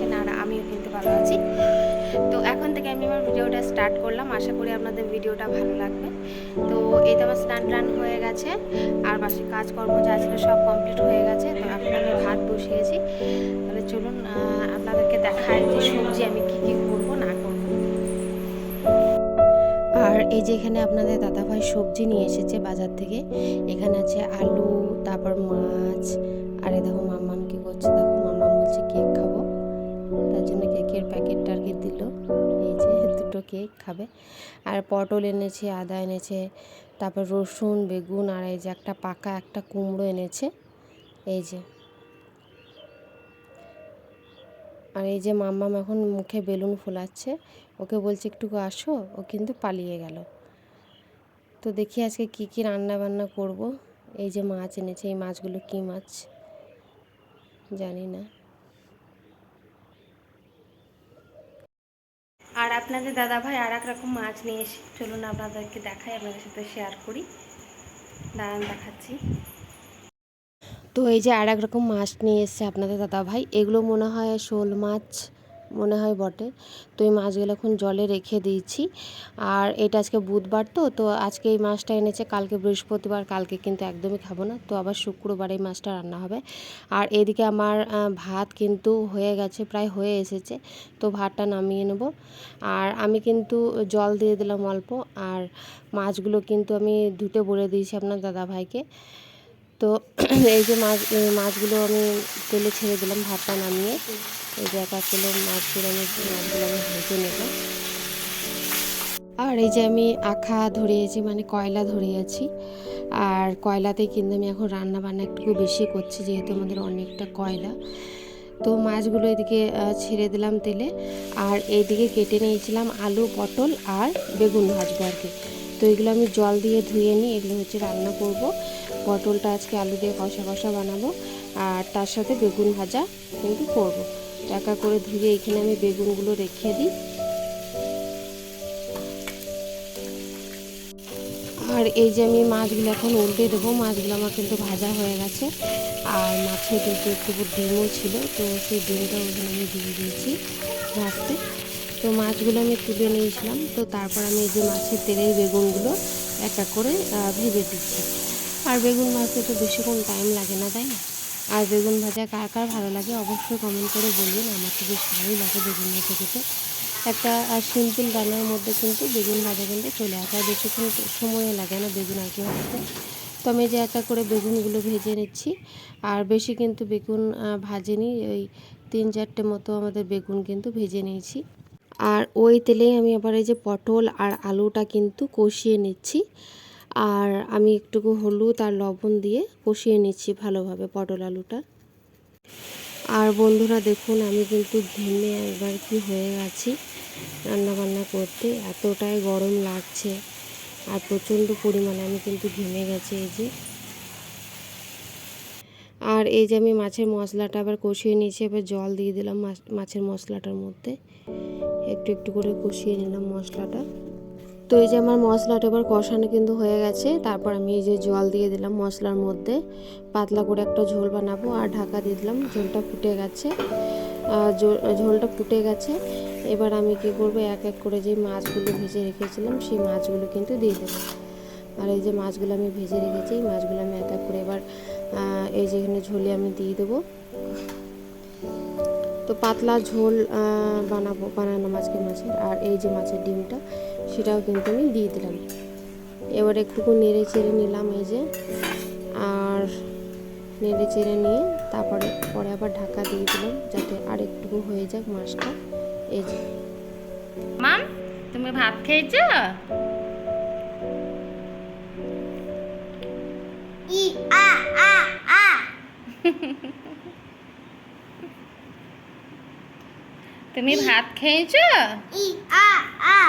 আছেন আর আমিও কিন্তু ভালো আছি। তো এখন থেকে আমি আমার ভিডিওটা স্টার্ট করলাম। আশা করি আপনাদের ভিডিওটা ভালো লাগবে। তো এই তো আমার স্নান টান হয়ে গেছে, আর বাসি কাজকর্ম যা ছিল সব কমপ্লিট হয়ে গেছে। তো এখন আমি ভাত বসিয়েছি। তাহলে চলুন আপনাদেরকে দেখায় যে সবজি আমি কী কী করব, না করব। আর এই যে এখানে আপনাদের দাদাভাই সবজি নিয়ে এসেছে বাজার থেকে। এখানে আছে আলু, তারপর মাছ, আর এই দেখো মাম্মাম কি করছে দেখো। আর কি দিল। এই যে দুটো কেক খাবে। আর পটল এনেছে, আদা এনেছে, তারপর রসুন, বেগুন, আর এই যে একটা পাকা একটা কুমড়ো এনেছে। এই যে। আর এই যে মাম্মাম এখন মুখে বেলুন ফোলাচ্ছে। ওকে বলছে, একটু আসো। ও কিন্তু পালিয়ে গেল। তো দেখি আজকে কি কি রান্না বান্না করব। এই যে মাছ এনেছে। এই মাছগুলো কি মাছ? জানি না আর আপনাদের দাদা ভাই আর এক রকম মাছ নিয়ে এসে চলুন আপনাদেরকে দেখাই, আপনাদের সাথে শেয়ার করি। দাঁড়ান, দেখাচ্ছি। তো এই যে আর এক রকম মাছ নিয়ে এসছে আপনাদের দাদা ভাই এগুলো মনে হয় শোল মাছ। মনে হয় বটে। তো এই মাছগুলো এখন জলে রেখে দিয়েছি। আর এটা আজকে বুধবার তো তো আজকে এই মাছটা এনেছে, কালকে বৃহস্পতিবার, কালকে কিন্তু একদমই খাব না। তো আবার শুক্রবার এই মাছটা রান্না হবে। আর এদিকে আমার ভাত কিন্তু হয়ে গেছে, প্রায় হয়ে এসেছে। তো ভাতটা নামিয়ে নেব। আর আমি কিন্তু জল দিয়ে দিলাম অল্প। আর মাছগুলো কিন্তু আমি ধুতে বলে দিয়েছি আপনার দাদা ভাইকে তো এই যে মাছ মাছগুলো আমি তেলে ছেড়ে দিলাম, ভাতটা নামিয়ে। এই যে এক কিলো মাছগুলো আমি মাছগুলো আমি ভেজে নেব। আর এই যে আমি আখা ধরিয়েছি মানে কয়লা ধরিয়েছি। আর কয়লাতে কিন্তু আমি এখন রান্না বান্না একটু বেশি করছি, যেহেতু আমাদের অনেকটা কয়লা। তো মাছগুলো এদিকে ছেড়ে দিলাম তেলে। আর এইদিকে কেটে নিয়েছিলাম আলু, পটল আর বেগুন ভাজবো আর কি। তো এগুলো আমি জল দিয়ে ধুয়ে নিই এগুলো হচ্ছে রান্না করব। পটলটা আজকে আলু দিয়ে কষা কষা বানাবো আর তার সাথে বেগুন ভাজা কিন্তু করব। টাকা করে ধুয়ে এখানে আমি বেগুনগুলো রেখে দিই। আর এই যে আমি মাছগুলো এখন উল্টে দেবো, মাছগুলো আমার কিন্তু ভাজা হয়ে গেছে। আর মাছে কিন্তু একটু ডিমও ছিল, তো সেই ডিমটা ওখানে আমি দিয়ে দিয়েছি ভাজতে। তো মাছগুলো আমি তুলে নিয়েছিলাম। তো তারপর আমি এই যে মাছের তেলের বেগুনগুলো এক এক করে ভেজে দিচ্ছি। আর বেগুন ভাজতে তো বেশিক্ষণ টাইম লাগে না, তাই না? আর বেগুন ভাজা কার কার ভালো লাগে অবশ্যই কমেন্ট করে বলবেন। আমার তো বেশ ভালোই লাগে বেগুন ভাজা খেতে। একটা সিম্পল রান্নার মধ্যে কিন্তু বেগুন ভাজা কিন্তু চলে আসে। আর বেশিক্ষণ সময়ও লাগে না বেগুন আর কি ভাজতে। তো আমি যে একটা করে বেগুনগুলো ভেজে নিচ্ছি। আর বেশি কিন্তু বেগুন ভাজেনি। ওই তিন চারটে মতো আমাদের বেগুন কিন্তু ভেজে নিয়েছি। আর ওই তেলেই আমি আবার এই যে পটল আর আলুটা কিন্তু কষিয়ে নিচ্ছি। আর আমি একটুকু হলুদ আর লবণ দিয়ে কষিয়ে নিচ্ছি ভালোভাবে পটল আলুটা। আর বন্ধুরা দেখুন, আমি কিন্তু ঘেমে একবার কি হয়ে গেছি রান্না বান্না করতে। এতটাই গরম লাগছে আর প্রচণ্ড পরিমাণে আমি কিন্তু ঘেমে গেছি এই যে। আর এই যে আমি মাছের মশলাটা আবার কষিয়ে নিয়েছি, এবার জল দিয়ে দিলাম মাছের মশলাটার মধ্যে। একটু একটু করে কষিয়ে নিলাম মশলাটা। তো এই যে আমার মশলাটা এবার কষানো কিন্তু হয়ে গেছে। তারপর আমি এই যে জল দিয়ে দিলাম মশলার মধ্যে। পাতলা করে একটা ঝোল বানাবো আর ঢাকা দিয়ে দিলাম, ঝোলটা ফুটে গেছে। ঝোলটা ফুটে গেছে। এবার আমি কি করব, এক এক করে যে মাছগুলো ভেজে রেখেছিলাম, সেই মাছগুলো কিন্তু দিয়ে দেবো। আর এই যে মাছগুলো আমি ভেজে রেখেছি, এই মাছগুলো আমি এক এক করে এবার এই যে এখানে ঝোলে আমি দিয়ে দেবো। তো পাতলা ঝোল বানাবো বানানো মাছকে মাছের। আর এই যে মাছের ডিমটা সেটাও কিন্তু আমি দিয়ে দিলাম। এবার একটুকু নেড়ে চেড়ে নিলাম এই যে। আর নেড়ে চেড়ে নিয়ে তারপরে পরে আবার ঢাকা দিয়ে দিলাম যাতে আর একটুকু হয়ে যাক মাছটা। এই যে। মাম তুমি ভাত খেয়েছো? ই আ আ আ। তুমি ভাত খেয়েছো? ই আ আ।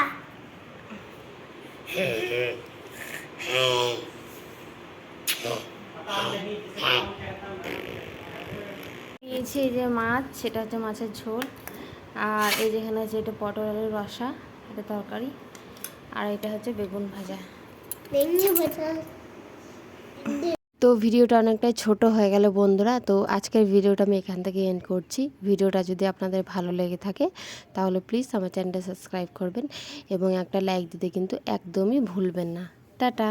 নিয়েছি এই যে মাছ সেটা হচ্ছে মাছের ঝোল। আর এই যেখানে আছে এটা পটল আলুর রসা এটা তরকারি। আর এটা হচ্ছে বেগুন ভাজা। বেঙ্গি ভাজা। তো ভিডিওটা অনেকটাই ছোট হয়ে গেল বন্ধুরা, তো আজকের ভিডিওটা আমি এখান থেকে এন্ড করছি। ভিডিওটা যদি আপনাদের ভালো লেগে থাকে, তাহলে প্লিজ আমার চ্যানেলটা সাবস্ক্রাইব করবেন এবং একটা লাইক দিতে কিন্তু একদমই ভুলবেন না। টাটা!